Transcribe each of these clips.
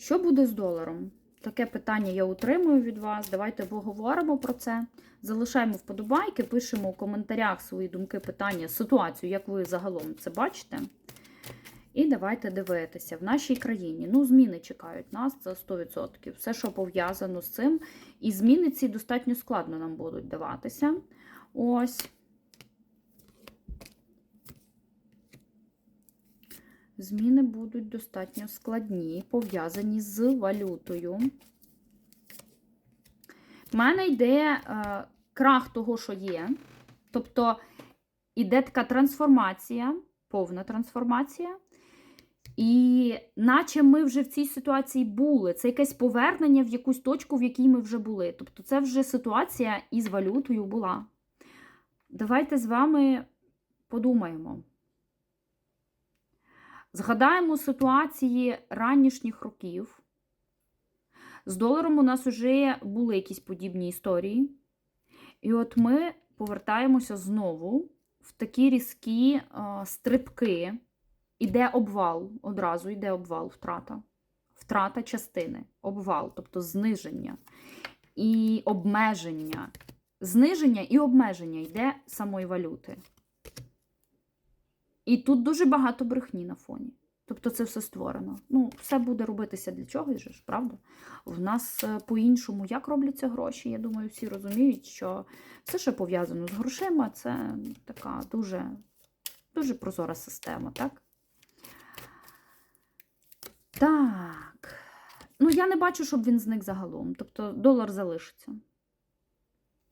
Що буде з доларом? Таке питання я утримую від вас. Давайте поговоримо про це. Залишаємо вподобайки, пишемо у коментарях свої думки, питання, ситуацію, як ви загалом це бачите. І давайте дивитися в нашій країні. Ну, зміни чекають нас, це 100%. Все, що пов'язано з цим. І зміни ці достатньо складно нам будуть даватися. Ось. Зміни будуть достатньо складні, пов'язані з валютою. У мене йде е, крах того, що є. Тобто іде така трансформація, повна трансформація. І наче ми вже в цій ситуації були. Це якесь повернення в якусь точку, в якій ми вже були. Тобто, це вже ситуація із валютою була. Давайте з вами подумаємо. Згадаємо ситуації ранішніх років. З доларом у нас вже були якісь подібні історії. І от ми повертаємося знову в такі різкі е, стрибки. Іде обвал, одразу йде обвал, втрата. Втрата частини, обвал, тобто зниження і обмеження. Зниження і обмеження йде самої валюти. І тут дуже багато брехні на фоні. Тобто це все створено. Ну, все буде робитися для чогось ж, правда? В нас е, по-іншому як робляться гроші, я думаю, всі розуміють, що все, що пов'язано з грошима, це така дуже, дуже прозора система, так? Так. Ну, я не бачу, щоб він зник загалом. Тобто долар залишиться.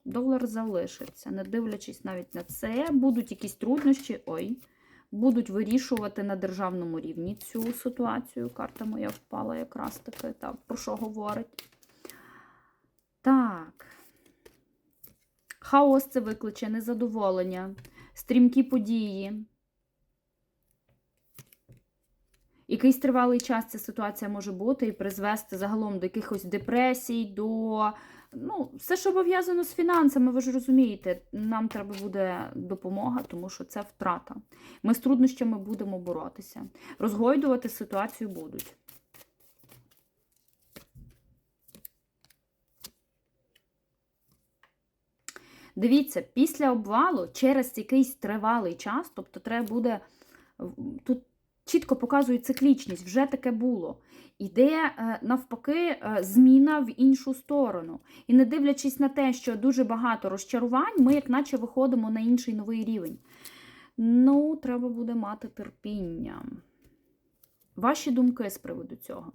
Долар залишиться, не дивлячись навіть на це, будуть якісь труднощі. Ой будуть вирішувати на державному рівні цю ситуацію. Карта моя впала якраз таки, так, про що говорить. Так. Хаос це викличе, незадоволення, стрімкі події. Якийсь тривалий час ця ситуація може бути і призвести загалом до якихось депресій, до ну, все, що пов'язано з фінансами, ви ж розумієте, нам треба буде допомога, тому що це втрата. Ми з труднощами будемо боротися. Розгойдувати ситуацію будуть. Дивіться, після обвалу через якийсь тривалий час, тобто треба буде тут чітко показують циклічність, вже таке було. Іде е, навпаки е, зміна в іншу сторону. І не дивлячись на те, що дуже багато розчарувань, ми, як наче, виходимо на інший новий рівень. Ну, треба буде мати терпіння. Ваші думки з приводу цього.